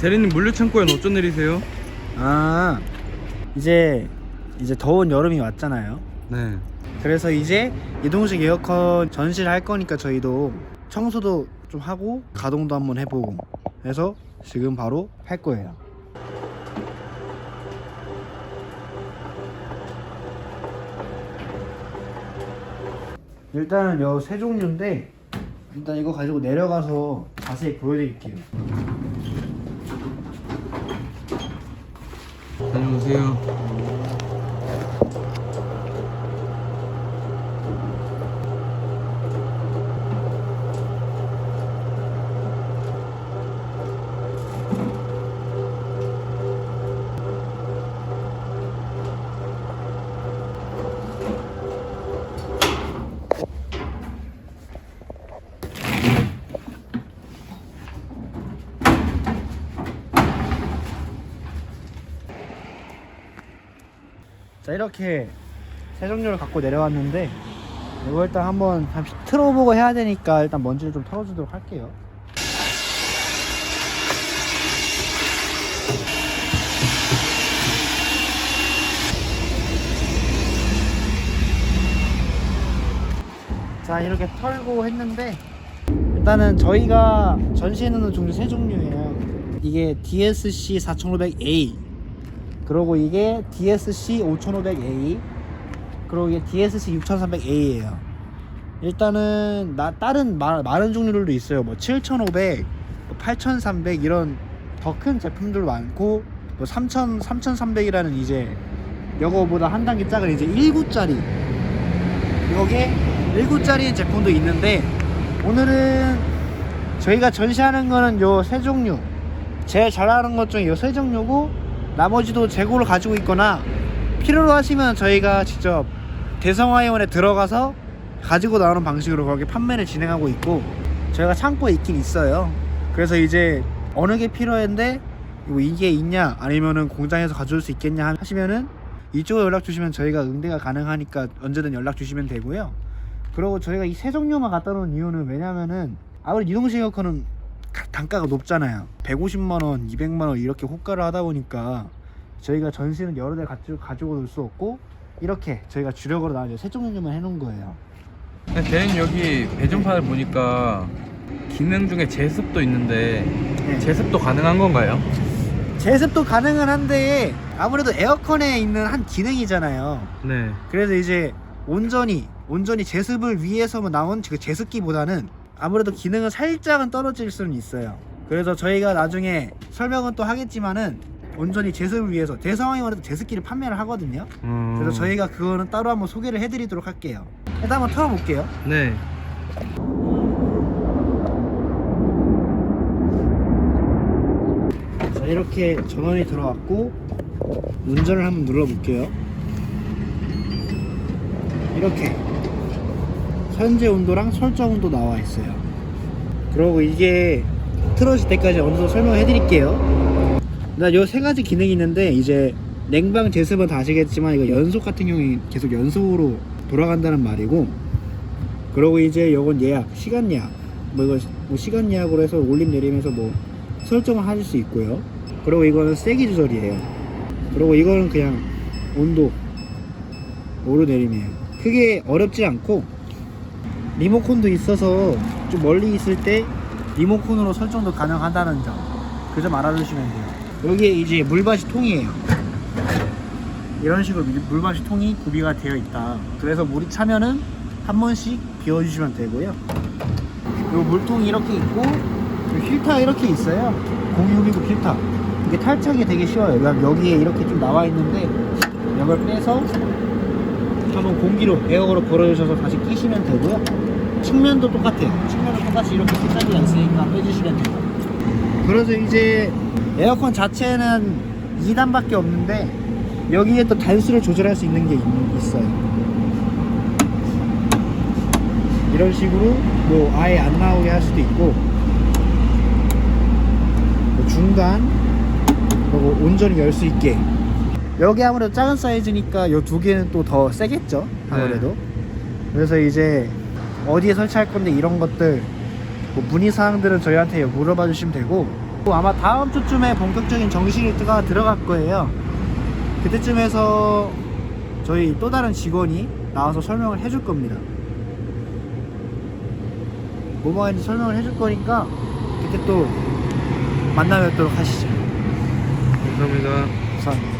대리님 물류창고엔 어쩐 일이세요? 아 이제 이제 더운 여름이 왔잖아요. 네. 그래서 이제 이동식 에어컨 전시를 할 거니까 저희도 청소도 좀 하고 가동도 한번 해보고 해서 지금 바로 할 거예요. 일단은 요 세 종류인데 일단 이거 가지고 내려가서 자세히 보여드릴게요. 다녀오세요. 자 이렇게 세 종류를 갖고 내려왔는데 이거 일단 한번 잠시 틀어보고 해야 되니까 일단 먼지를 좀 털어주도록 할게요. 자 이렇게 털고 했는데 일단은 저희가 전시해 놓는 종류 세 종류예요. 이게 DSC 4500A 그리고 이게 DSC 5500A 그리고 이게 DSC 6300A예요. 일단은 나 다른 마, 많은 종류들도 있어요. 뭐 7500, 8300 이런 더 큰 제품들 많고 뭐 3000, 3300이라는 이제 이거보다 한 단계 작은 이제 19짜리. 이게 19짜리 제품도 있는데 오늘은 저희가 전시하는 거는 요 세 종류. 제일 잘 나가는 것 중에 요 세 종류고 나머지도 재고를 가지고 있거나 필요로 하시면 저희가 직접 대성화이원에 들어가서 가지고 나오는 방식으로 그렇게 판매를 진행하고 있고 저희가 창고에 있긴 있어요. 그래서 이제 어느 게 필요한데 뭐 이게 있냐 아니면은 공장에서 가져올 수 있겠냐 하시면은 이쪽으로 연락 주시면 저희가 응대가 가능하니까 언제든 연락 주시면 되고요. 그리고 저희가 이 세 종류만 갖다 놓은 이유는 왜냐면은 아무리 이동식 에어컨은 가- 단가가 높잖아요 150만원 200만원 이렇게 호가를 하다 보니까 저희가 전시는 여러 대 가지고, 가지고 놀 수 없고 이렇게 저희가 주력으로 나눠서 세 종류만 해놓은 거예요 대리님 여기 배전판을 보니까 기능 중에 제습도 있는데 네. 제습도 가능한 건가요? 제습도 가능은 한데 아무래도 에어컨에 있는 한 기능이잖아요 네. 그래서 이제 온전히 온전히 제습을 위해서만 나온 그 제습기보다는 아무래도 기능은 살짝은 떨어질 수는 있어요. 그래서 저희가 나중에 설명은 또 하겠지만은 온전히 제습을 위해서 대성황이원에도 제습기를 판매를 하거든요. 음... 그래서 저희가 그거는 따로 한번 소개를 해드리도록 할게요. 일단 한번 털어볼게요. 네. 자 이렇게 전원이 들어왔고 운전을 한번 눌러볼게요. 이렇게 현재 온도랑 설정 온도 나와 있어요. 그리고 이게 틀어질 때까지 어느 정도 설명해 드릴게요. 나 요 세 가지 기능이 있는데 이제 냉방 제습은 다 아시겠지만 이거 연속 같은 경우에 계속 연속으로 돌아간다는 말이고 그리고 이제 요건 예약 시간 예약 뭐 이거 뭐 시간 예약으로 해서 올림 내리면서 뭐 설정을 하실 수 있고요. 그리고 이거는 세기 조절이에요. 그리고 이거는 그냥 온도 오르내림이에요. 크게 어렵지 않고 리모컨도 있어서 좀 멀리 있을 때 리모컨으로 설정도 가능하다는 점. 그 점 알아두시면 돼요. 여기에 이제 물밭이 통이에요. 이런 식으로 물- 물밭이 통이 구비가 되어 있다. 그래서 물이 차면은 한 번씩 비워주시면 되고요. 요 물통이 이렇게 있고 요 필터 이렇게 있어요. 공유기구 필터. 이게 탈착이 되게 쉬워요. 여기에 이렇게 좀 나와 있는데 이걸 빼서 한번 공기로 에어로 걸어주셔서 다시 끼시면 되고요. 측면도 똑같아요. 측면은 똑같이 이렇게 핏자리가 있으니까 빼주시면 돼요. 그래서 이제 에어컨 자체는 2단밖에 없는데 여기에 또 단수를 조절할 수 있는 게 있- 있어요. 이런 식으로 뭐 아예 안 나오게 할 수도 있고 뭐 중간 그리고 온전히 열 수 있게 여기 아무래도 작은 사이즈니까 이 두 개는 또 더 세겠죠 아무래도 그래서 이제 어디에 설치할 건데 이런 것들 뭐 문의 사항들은 저희한테 물어봐 주시면 되고 아마 다음 주쯤에 본격적인 정식 일트가 들어갈 거예요. 그때쯤에서 저희 또 다른 직원이 나와서 설명을 해줄 겁니다. 뭐뭐 하는지 설명을 해줄 거니까 그때 또 만나 뵙도록 하시죠. 감사합니다. 감사합니다.